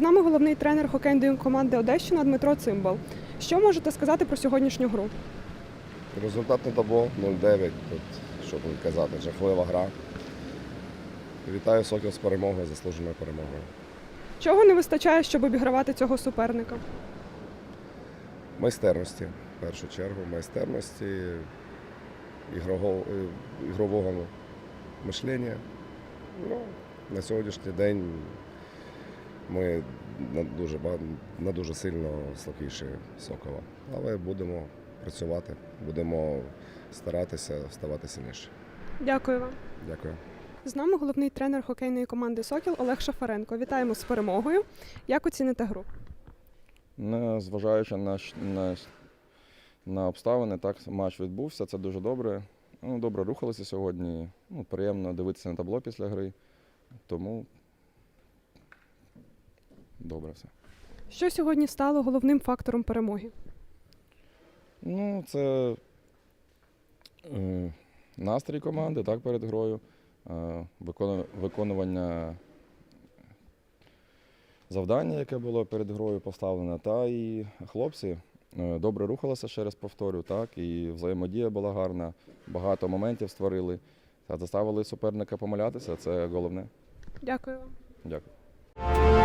нами головний тренер хокейної команди Одещина Дмитро Цимбал. Що можете сказати про сьогоднішню гру? Результатне табло 0-9. Тут, що тут казати, жахлива гра. Вітаю Сокіл з перемогою, заслуженою перемогою. Чого не вистачає, щоб обігравати цього суперника? Майстерності, в першу чергу, майстерності, ігрового, е, ігрового мишлення. Ну, на сьогоднішній день ми на дуже, на дуже сильно слабкіші Сокола. Але будемо працювати, будемо старатися ставати сильніше. Дякую вам. Дякую. З нами головний тренер хокейної команди Сокіл Олег Шафаренко. Вітаємо з перемогою. Як оціните гру? Не зважаючи на, на, на обставини, так матч відбувся. Це дуже добре. Ну, добре рухалися сьогодні. Ну, приємно дивитися на табло після гри. Тому добре все. Що сьогодні стало головним фактором перемоги? Ну, це е, настрій команди так, перед грою, е, виконування завдання, яке було перед грою поставлене, та і хлопці е, добре рухалися, ще раз повторю, так, і взаємодія була гарна, багато моментів створили. Та заставили суперника помилятися, це головне. Дякую вам. Дякую.